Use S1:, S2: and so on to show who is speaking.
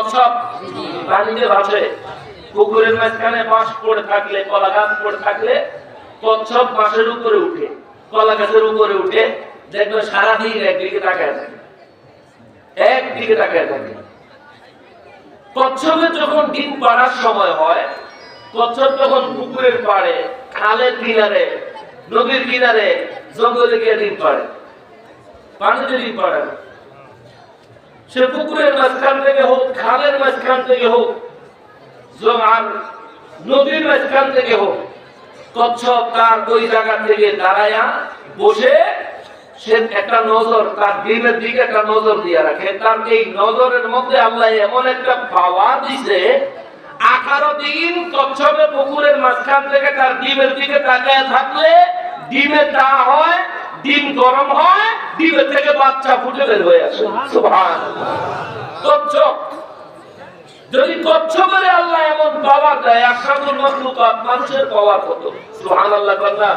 S1: কচ্ছপ পুকুরের মাঝখানে বাঁশ পড়ে থাকলে কলা গাছ পড়ে থাকলে কচ্ছপ বাঁশের উপরে উঠে। কলা গাছের উপরে উঠে দেখবে সারাদিন একদিকে তাকায় থাকে। একদিকে তাকায় থাকে। কচ্ছপের যখন ডিম পাড়ার সময় হয়, কচ্ছপ যখন পুকুরের পাড়ে, খালের কিনারে, নদীর কিনারে, জঙ্গলে গিয়ে ডিম পাড়ে। পানিতে ডিম পাড়ে না। সে পুকুরের মাঝখান থেকে হোক, খালের মাঝখান থেকে হোক জ- আর নদীর মাঝখান থেকে হোক কচ্ছপ তার ওই জায়গা থেকে দাঁড়ায়া বসে সে একটা নজর, তার ডিমের দিকে একটা নজর দিয়ে রাখে। তার এই নজরের মধ্যে আল্লাহ এমন একটা পাওয়ার দিছে, আঠারো দিন কচ্ছপে পুকুরের মাঝখান থেকে তার ডিমের দিকে তাকায় থাকলে ডিমে তা হয় ডিম গরম হয় ডিমের থেকে বাচ্চা ফুটে বের হয়ে আসে। সুভান কচ্ছপ। যদি কচ্ছপের আল্লাহ এমন পাওয়ার দেয়, আশরাফুল মাখলুকাত মানুষের পাওয়ার কত? সুবহানাল্লাহ কথা